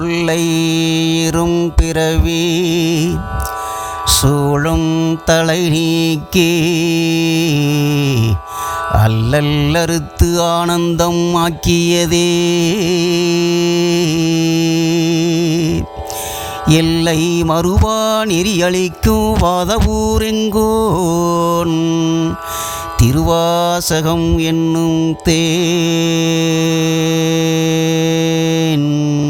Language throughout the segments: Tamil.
தொல்லையிரும் பிறவி சூழும் தலை நீக்கி அல்லல்லறுத்து ஆனந்தம் ஆக்கியதே. எல்லை மறுவா நெறியளிக்கும் வாதவூரெங்கோன் திருவாசகம் என்னும் தேன்.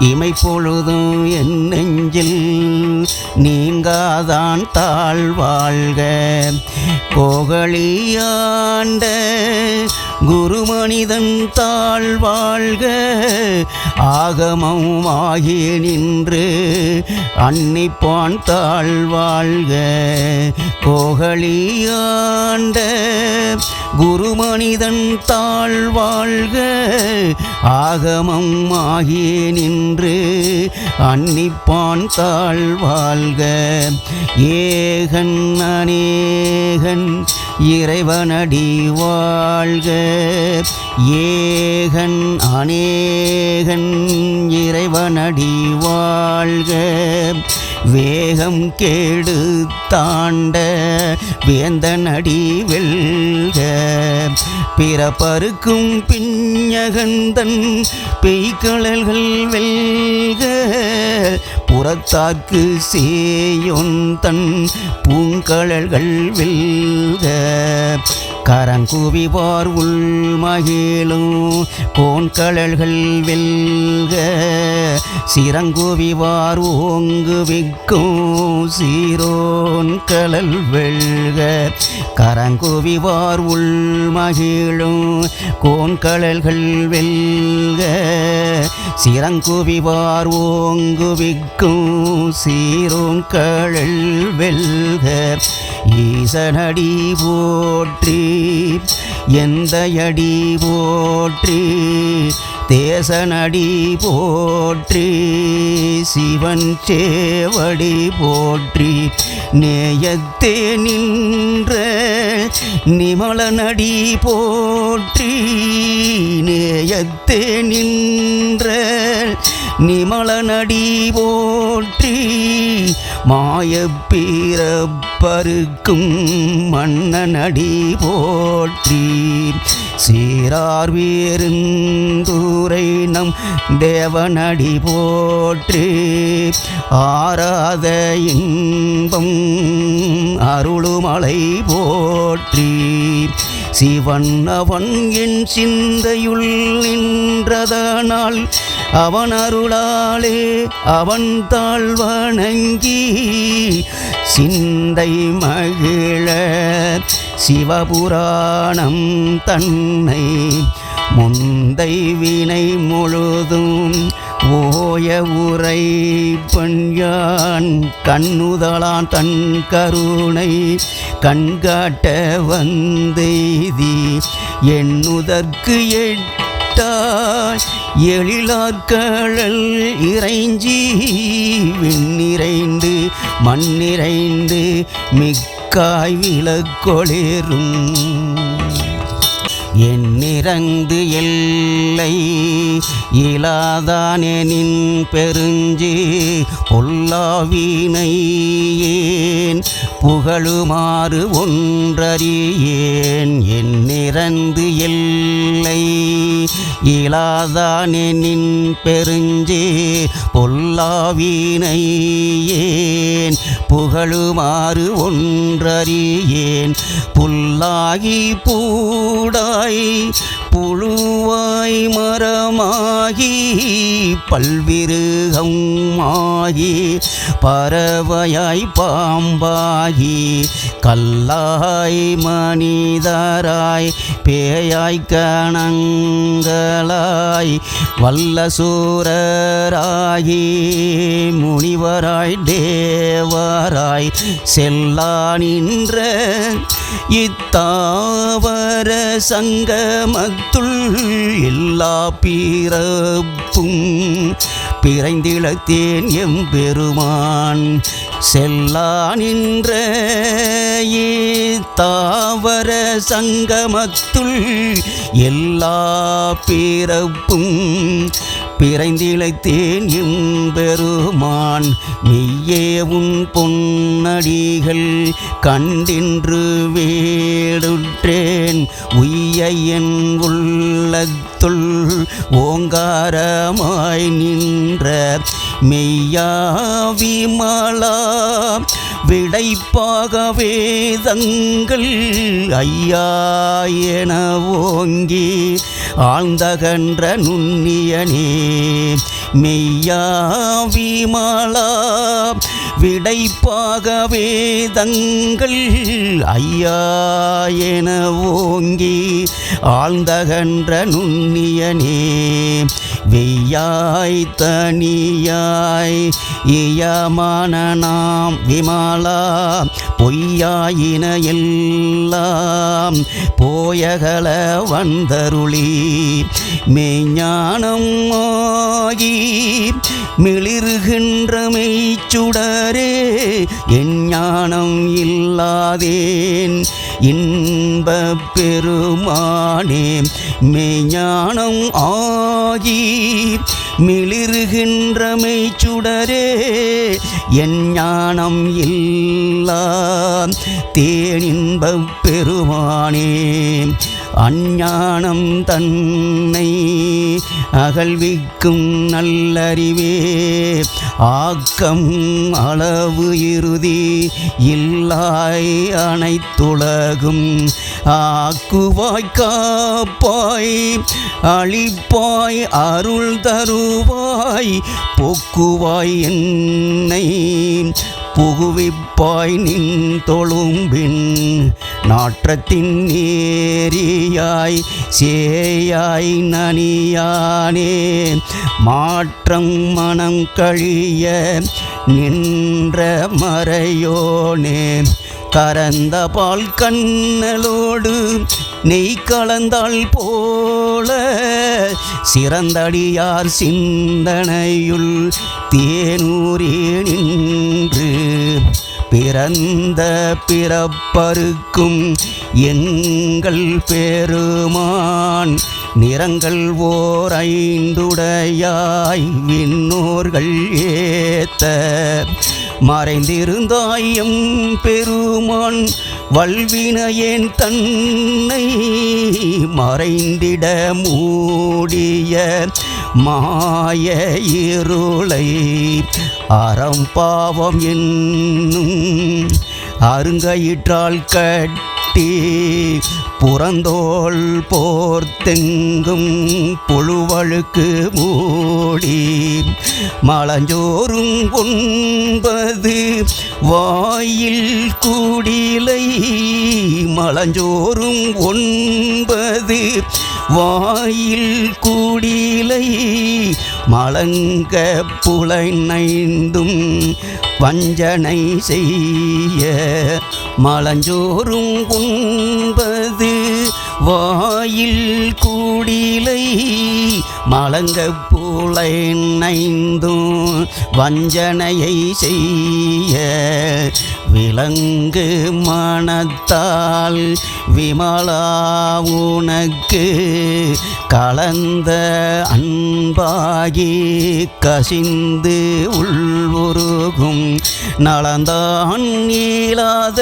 இமைப்பொழுதும் என் நெஞ்சில் நீங்காதான் தாழ்வாழ்க. கோகலியாண்ட குருமனிதன் தாழ் வாழ்க ஆகமம் ஆகி நின்று அன்னிப்பான் தாழ் வாழ்க கோகலியாண்ட குருமனிதன் தாழ் வாழ்க ஆகமம் ஆகி நின்று அன்னிப்பான் தாழ் வாழ்க ஏகன் அநேகன் இறைவனடி வாழ்க. ஏகன் அநேகன் இறைவனடி வாழ்க. வேகம் கேடு தாண்ட வேந்தனடி வெல்க. பிறப்பருக்கும் பிஞ்சகந்தன் பெய்கழல்கள் வெல்க. புறத்தார்க்கு சேயொன் தன் பூங்கழல்கள் வெல்க. கரங்குவிவார் உள் மகிழும் கோன்கழல்கள் வெல்க சிறங்குவிவார் ஓங்குவிக்கும் சீரோன் கழல் வெல்க. கரங்குவிவார் உள் மகிழும் கோன்கழல்கள் வெல்க சிறங்குவிவார் ஓங்குவிக்கும் சீரோன் கழல் வெல்க. ஈசனடி போற்றி எந்த அடி போற்றி தேசனடி போற்றி சிவன் சேவடி போற்றி. நேயத்தே நின்ற நிமலனடி போற்றி நேயத்தே நின்ற நிமலனடி போற்றி மாய மாயப்பிறப்பருக்கும் மன்னனடி போற்றி. சீரார் வீருந்தூரை நம் தேவனடி போற்றி. ஆராத இன்பம் அருளுமலை போற்றி. சிவன் அவன் என் சிந்தையுள் நின்றதனால் அவன் அருளாலே அவன் தாழ் வணங்கி சிந்தை மகிழ சிவபுராணம் தன்னை முந்தை வினை முழுதும் ஓய உரை பண்யான் கண்ணுதலான் தன் கருணை கண்காட்ட வந்தெய்தி எண்ணுதற்கு எட்டாய் எழிலாக்கழல் இறைஞ்சி விண்ணிறைந்து மண்ணிறைந்து மிக்காய் விளக்கொளிரும் எண்ணிறந்து எல்லை இலாதானெனின் பெருஞ்சி பொல்லாவினை ஏன் புகழுமாறு ஒன்றறியேன். எண்ணிறந்து எல்லை இலாதானெனின் பெருஞ்சி பொல்லாவினை ஏன் புகழுமாறு ஒன்றறியேன். புல்லாகி பூடாய் হয় புழுவாய் மரமாகி பல்விருகமாகி பறவையாய் பாம்பாகி கல்லாய் மனிதராய் பேயாய் கணங்களாய் வல்லசூரராகி முனிவராய் தேவராய் செல்லா நின்ற இத்தாவர சங்கமத்துள் எல்லா பிறப்பும் பிறந்திழத்தேன் எம்பெருமான். செல்லா நின்ற தாவர சங்கமத்துள் எல்லா பிறப்பும் பிறந்திழைத்தேன் எம்பெருமான். மெய்யே உன் பொன்னடிகள் கண்டின்று வேடுற்றேன். உய்ய என் உள்ளத்துள் ஓங்காரமாய் நின்ற மெய்யா விமலா விடைப்பாகவே தங்கள் ஐயா என ஓங்கி ஆழ்ந்தகன்ற நுண்ணியனே. மெய்யா விமலா விடைப்பாக வேதங்கள் ஐயா என ஓங்கி ஆழ்ந்தகன்ற நுண்ணியனே வெய்யாய் தனியாய் இயமான நாம் விமாலா பொய்யாயின எல்லாம் போயகல வந்தருளி. மெய்ஞானம் ஆகி மிளிர்கின்ற மெய்ச்சுடரே என் ஞானம் இல்லாதேன் இன்ப பெருமானே மெய்ஞானம் ஆகி மிளிர்கின்ற மெய்ச்சுடரே என் ஞானம் இல்லா தேனின்ப பெருமானே அஞ்ஞானம் தன்னை அகழ்விக்கும் நல்லறிவே. ஆக்கம் அளவு இறுதி இல்லாய் அனைத்துலகும் ஆக்குவாய் காப்பாய் அழிப்பாய் அருள் தருவாய் போக்குவாய் என்னை புகுவிப்பாய் நின் தொழும்பின் நாற்றத்தின் நேரியாய் சேயாய் நனியானே. மாற்றம் மனம் கழிய நின்ற மறையோனே. கரந்த பால் கண்ணலோடு நெய் கலந்தாள் போல சிறந்தடியார் சிந்தனையுள் தேனூரே நின்று பிறந்த பிறப்பருக்கும் எங்கள் பெருமான் நிறங்கள் ஓர் ஐந்துடையாய் விண்ணோர்கள் ஏத்த மறைந்திருந்தாயம் பெருமான் வல்வினையேன் தன்னை மறைந்திட மூடிய மாய இருளை அறம்பாவம் என்னும் அருங்கயிற்றால் கட்டி புறந்தோள் போர்த்தெங்கும் புழுவழுக்கு மூடி மலஞ்சோறும் ஒன்பது வாயில் கூடிலை மலஞ்சோறும் ஒன்பது வாயில் கூடிலை மலங்க புலனைந்தும் வஞ்சனை செய்ய மலஞ்சோறும் உண்பது வாயில் கூடிலை மலங்க புலனைந்தும் வஞ்சனையை செய்ய விலங்கு மனத்தால் விமலா உனக்கு கலந்த அன்பாகி கசிந்து உள்வுருகும் நலந்தான் நீளாத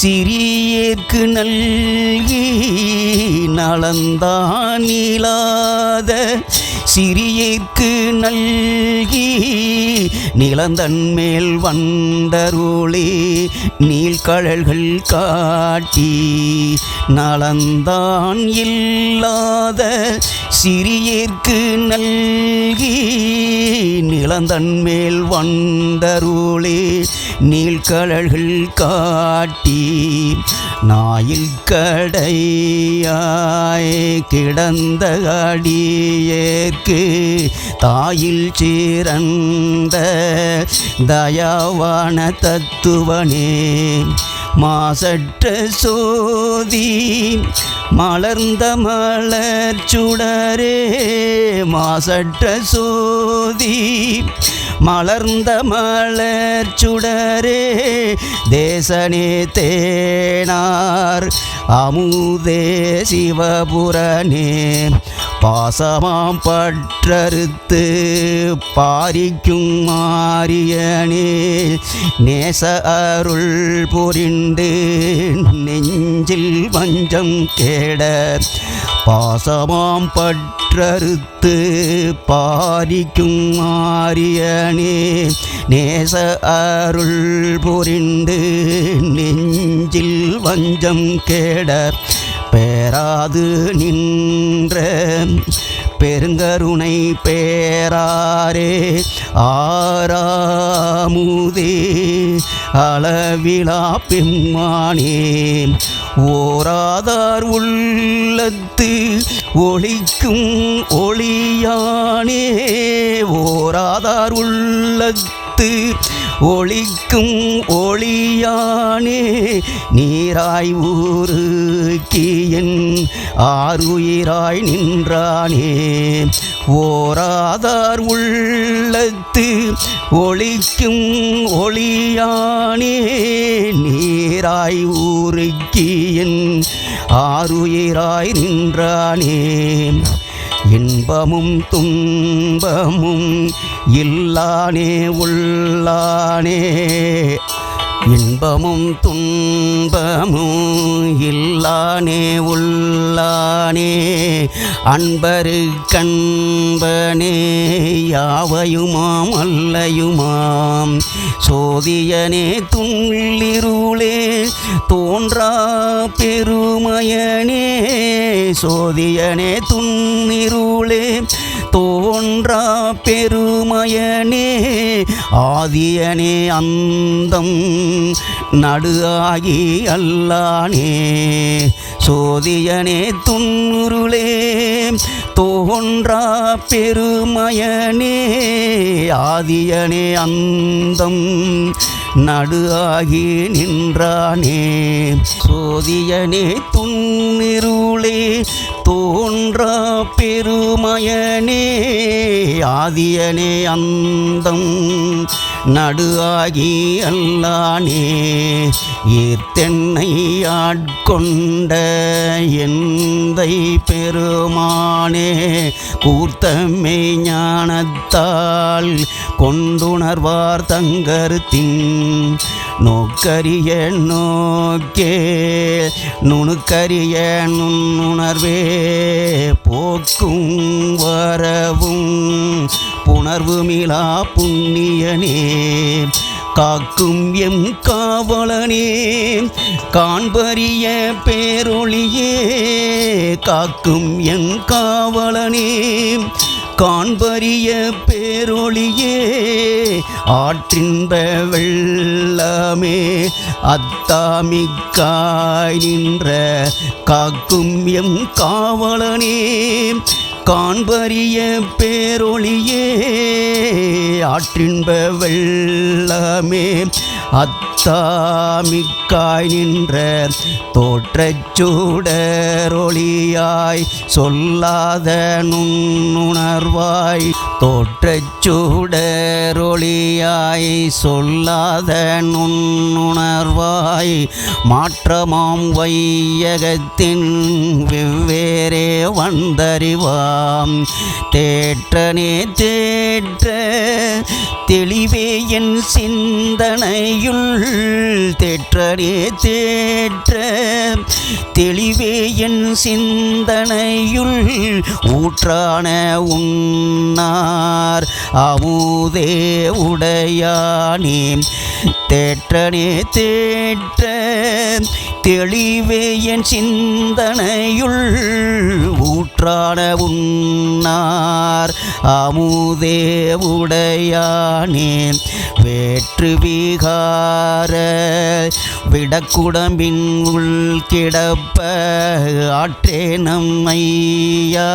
சிறியேற்கு நல்கி நலந்தான் நீளாத சிறியேற்கு நல்கி நிலந்தன் மேல் வந்தருளி நீள்கழல்கள் காட்டி நலந்தான் இல்லாத சிறியேற்கு நல்கி நிலந்தன் மேல் வந்தருளி காட்டி நாயில் கடையாய் கிடந்த அடியேற்கு தாயில் சீரந்த தயாவான தத்துவனே. மாசற்ற சோதி மலர்ந்த மலர் சுடரே. மாசற்ற சோதி மலர்ந்த மலர் சுடரே தேசனே தேனார் அமுதே சிவபுரனே பாசமாம் பற்றறுத்து பாரிக்கும் மாரியனே நேச அருள் புரிந்து நெஞ்சில் வஞ்சம் கேட பாசமாம் பற்றறுத்து பாரிக்கும் மாரியனே நேச அருள் புரிந்து நெஞ்சில் வஞ்சம் கேட பேராது நின்ற பெருங்கருணை பேராரே. ஆறாமுதே அளவிழா பெம்மானே. ஓராதார் உள்ளத்து ஒளிக்கும் ஒளியானே. ஓராதார் உள்ளத்து ஒளிக்கும் ஒளியானே நீராய் ஊருக்கியன் ஆறுயிராய் நின்றானே. ஓராதார் உள்ளத்து ஒளிக்கும் ஒளியானே நீராய் ஊருக்கியன் ஆறுயிராய் நின்றானே. இன்பமும் துன்பமும் இல்லானே உள்ளானே. இன்பமும் துன்பமும் இல்லானே உள்ளானே. அன்பரு கண்பனே யாவையுமாம் அல்லையுமாம். சோதியனே துள்ளிருளே தோன்றா பெருமயனே. சோதியனே துன்னிருளே தோன்றா பெருமயனே ஆதியனே அந்தம் நடு அல்லானே. சோதியனே துன்னுருளே தோன்றா பெருமயனே ஆதியனே அந்தம் நடு நின்றானே. சோதியனே துன்னிருளே தோ தோன்றா பெருமயனே ஆதியனே அந்தம் நடு ஆகி அல்லானே. ஈர்த்தென்னை ஆட்கொண்ட எந்தை பெருமானே கூர்த்தமை ஞானத்தால் கொண்டுணர்வார் தங்கருத்தின் நோக்கரிய நோக்கே நுணுக்கரிய நுண்ணுணர்வே போக்கும் வரவும் புணர்வுமிலா புண்ணியனே. காக்கும் எம் காவலனே காண்பறிய பேரொளியே காக்கும் எம் காவலனே காண்பரிய பேரொளியே ஆற்றின்ப வெள்ளமே அத்தாமிக்காய் நின்ற காக்கும் எம் காவலனே காண்பரிய பேரொளியே ஆற்றின்ப வெள்ளமே. அத்தாமிக்காய் நின்ற தோற்றச் சூடரொளியாய் சொல்லாத நுண்ணுணர்வாய் தோற்றச் சூடரொளியாய் சொல்லாத நுண்ணுணர்வாய் மாற்றமாம் வையகத்தின் வெவ்வேறே வந்தறிவாம் தேற்றனே தே தேற்ற தெளிவே என் சிந்தனையுள் தேற்றரே தேற்ற தெளிவே என் சிந்தனையுள் ஊற்றான உன்னார் அமுதே உடையானே தேற்றனே தேற்ற தெளிவே என் சிந்தனையுள் ஊற்றான உன்னார் அமுதே உடையானே வேற்று விகார விடக்குடம்பின் உள் கிடப்ப ஆற்றே நம்மையா.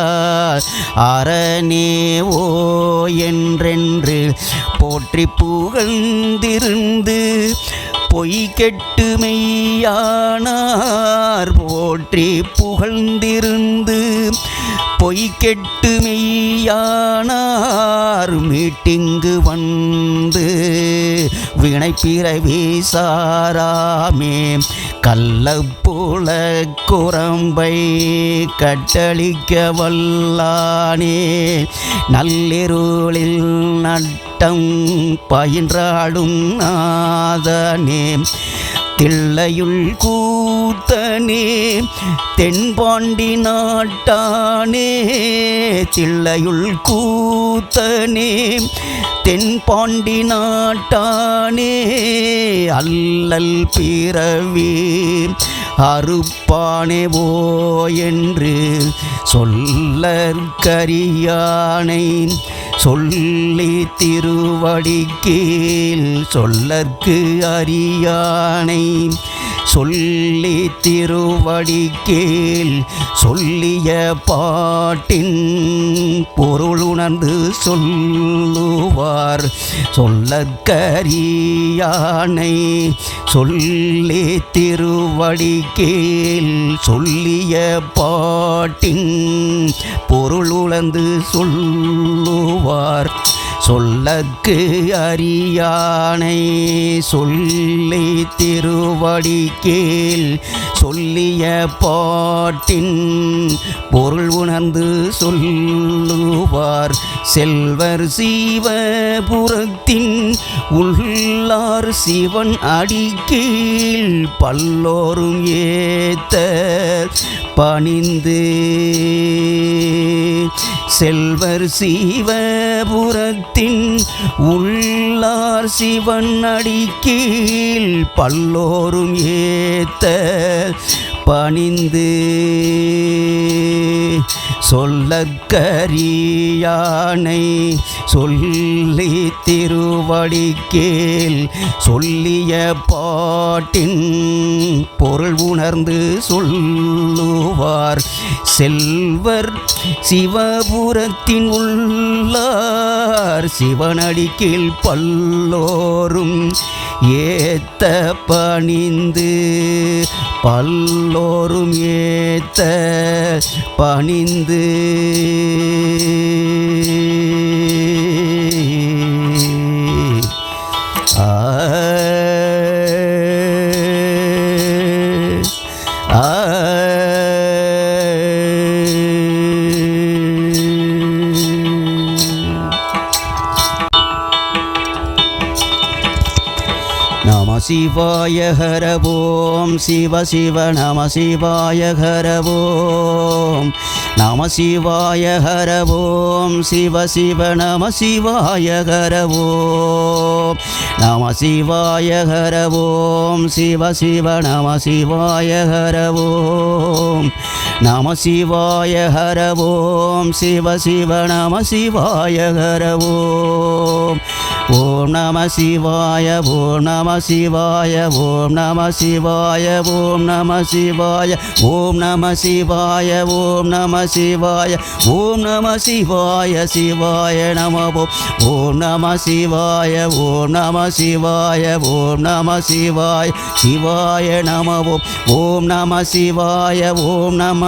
அரணே ஓ என்றென்று போற்றி புகழ்ந்திருந்து பொய் கெட்டு மெய்யானார் போற்றி புகழ்ந்திருந்து பொய் கெட்டு மெய்யானார் மீட்டிங்கு வந்து வினை பிறவி சாராமே. போல குரம்பை கட்டளிக்க வல்லானே. நல்லிருளில் நட்டம் பயின்றாடும் நாதனே. தில்லையுள் கூத்தனே தென்பாண்டி நாட்டானே தில்லையுள் கூத்தனே தென்பாண்டி நாட்டானே அல்லல் பிறவி அறுப்பானே ஓ என்று சொல்லற்கரியானை சொல்லி திருவடிக்கீழ் சொல்லற்கு அறியானை சொல்லி திருவடிக்கீழ் சொல்லிய பாட்டின் பொருள் உணர்ந்து சொல்லுவார். சொல்லற்கரியானை சொல்லி திருவடிக்கீழ் சொல்லிய பாட்டின் பொருள் உணர்ந்து சொல்லுவார். சொல்லக்கு அறியானை சொல்லி திருவடிக்கீழ் சொல்லிய பாட்டின் பொருள் உணர்ந்து சொல்லுவார். செல்வர் சீவபுரத்தின் உள்ளார் சிவன் அடிக்கீழ். பல்லோரும் ஏத்த பணிந்து. செல்வர் சீவபுரத்தின் உள்ளார் சிவன் அடிக்கீழ் பல்லோரும் ஏத்த பணிந்து சொல்லக்கரியானை சொல்லி திருவடிக்கேல் சொல்லிய பாட்டின் பொருள் உணர்ந்து சொல்லுவார். செல்வர் சிவபுரத்தின் உள்ளார். சிவனடிக்கில் பல்லோரும் ஏத்த பணிந்து எல்லோரும் ஏத்த பணிந்து. நம சிவாய ஹரவோம். சிவ சிவ நம சிவாய ஹரவோம். நம சிவாய ஹரவோம். சிவ சிவ நம சிவாய ஹரவோம். நம சிவாய ஹரவோம். சிவ சிவ நம சிவாய ஹரவோம். நம சிவாய ஹரவோம் சிவ சிவ நம சிவாய ஹரவோம் ஓம் நம சிவாய ஓம் நம சிவாய ஓம் நம சிவாய ஓம் நம சிவாய ஓம் நம சிவாய ஓம் நம சிவாய ஓம் நம சிவாய சிவாய நம ஓம் நம சிவாய ஓம் நம சிவாய ஓம் நம சிவாய சிவாய நம ஓம் நம சிவாய ஓம் நம